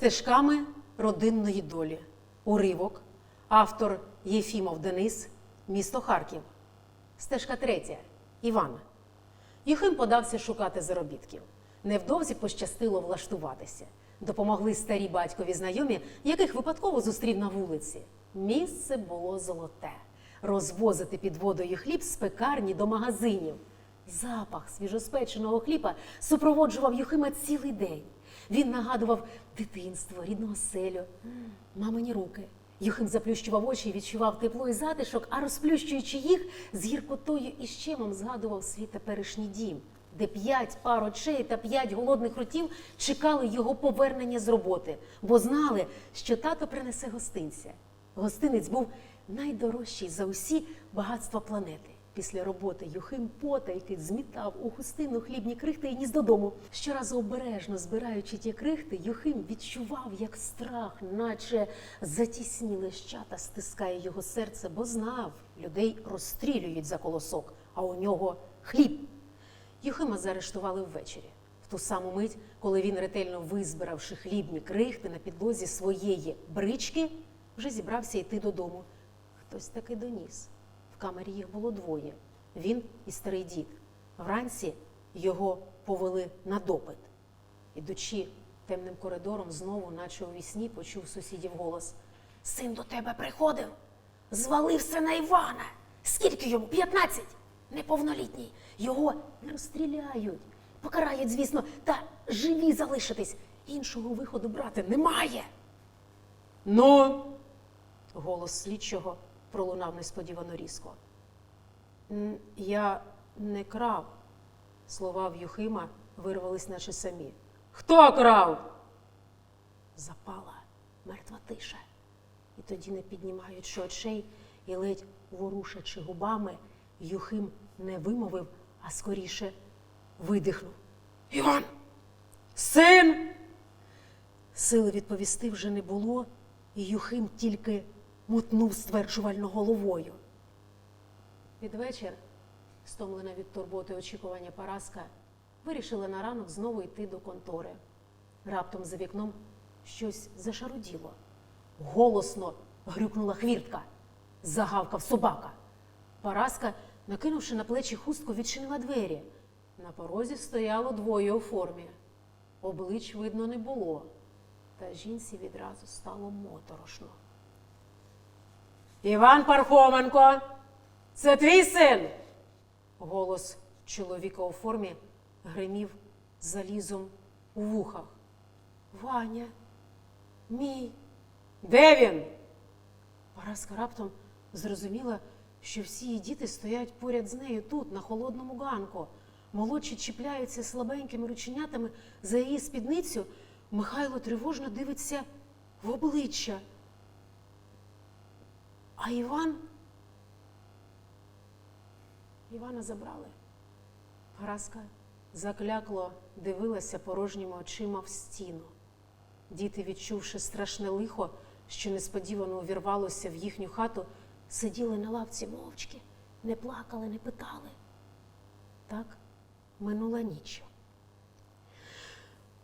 Стежками родинної долі. Уривок. Автор Єфімов Денис. Місто Харків. Стежка третя. Іван. Юхим подався шукати заробітків. Невдовзі пощастило влаштуватися. Допомогли старі батькові знайомі, яких випадково зустрів на вулиці. Місце було золоте. Розвозити під водою хліб з пекарні до магазинів. Запах свіжоспеченого хліба супроводжував Юхима цілий день. Він нагадував дитинство, рідну оселю, мамині руки. Юхим заплющував очі і відчував тепло і затишок, а розплющуючи їх, з гіркотою і щемом згадував свій теперішній дім, де п'ять пар очей та п'ять голодних ротів чекали його повернення з роботи, бо знали, що тато принесе гостинця. Гостинець був найдорожчий за усі багатства планети. Після роботи Юхим потайки змітав у хустину хлібні крихти і ніс додому. Щоразу обережно збираючи ті крихти, Юхим відчував, як страх, наче затісні лещата стискає його серце, бо знав, людей розстрілюють за колосок, а у нього хліб. Юхима заарештували ввечері, ту саму мить, коли він, ретельно визбиравши хлібні крихти на підлозі своєї брички, вже зібрався йти додому. Хтось таки доніс. Камері їх було двоє він і старий дід. Вранці його повели на допит. Ідучи темним коридором, знову, наче у вісні, почув сусідів голос: Син до тебе приходив, звалився на Івана. Скільки йому? П'ятнадцять? Неповнолітній. Його не розстріляють. Покарають, звісно, та живі залишитись. Іншого виходу, брате, немає. Ну, голос слідчого пролунав несподівано різко. Я не крав. Слова в Юхима вирвались, наче самі. Хто крав? Запала мертва тиша. І тоді, не піднімаючи очей і ледь ворушачи губами, Юхим не вимовив, а скоріше видихнув. Іван! Син! Сили відповісти вже не було, і Юхим тільки мутнув стверджувально головою. Під вечір, стомлена від турботи очікування Параска, вирішила на ранок знову йти до контори. Раптом за вікном щось зашаруділо. Голосно грюкнула хвіртка, загавкав собака. Параска, накинувши на плечі хустку, відчинила двері. На порозі стояло двоє у формі. Облич видно не було, та жінці відразу стало моторошно. Іван Пархоменко, це твій син. Голос чоловіка у формі гримів залізом у вухах. Ваня, мій. Де він? Параска раптом зрозуміла, що всі її діти стоять поряд з нею тут, на холодному ганку. Молодші чіпляються слабенькими рученятами за її спідницю. Михайло тривожно дивиться в обличчя. А Іван. Івана забрали. Параска заклякло дивилася порожніми очима в стіну. Діти, відчувши страшне лихо, що несподівано увірвалося в їхню хату, сиділи на лавці мовчки, не плакали, не питали. Так минула ніч.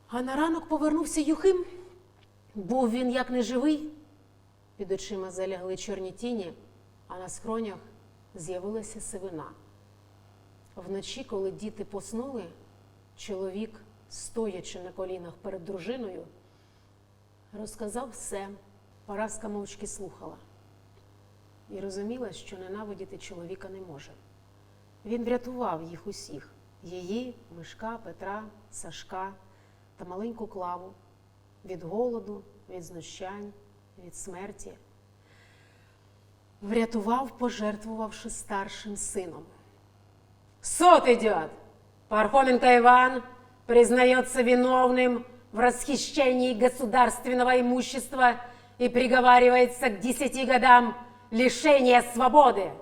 А на ранок повернувся Юхим. Був він як неживий. Під очима залягли чорні тіні, а на скронях з'явилася сивина. Вночі, коли діти поснули, чоловік, стоячи на колінах перед дружиною, розказав все. Параска мовчки слухала і розуміла, що ненавидіти чоловіка не може. Він врятував їх усіх її, Мишка, Петра, Сашка та маленьку клаву від голоду, від знущань, від смерті. Врятував, пожертвувавши старшим сином. Суд идет. Пархоменко Иван признается виновным в расхищении государственного имущества и приговаривается к десяти годам лишения свободи.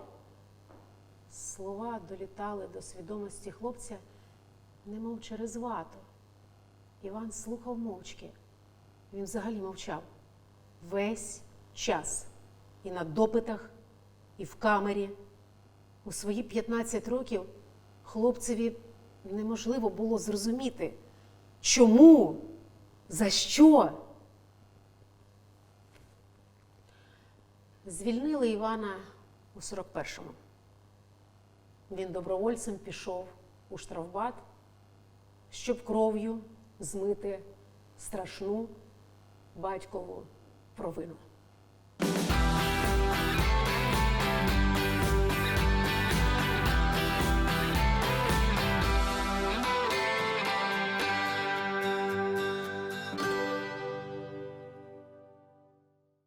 Слова долітали до свідомості хлопця, немов через вату. Іван слухав мовчки. Він взагалі мовчав весь час і на допитах, і в камері. У свої 15 років хлопцеві неможливо було зрозуміти, чому, за що. Звільнили Івана у 41-му. Він добровольцем пішов у штрафбат, щоб кров'ю змити страшну батькову провину.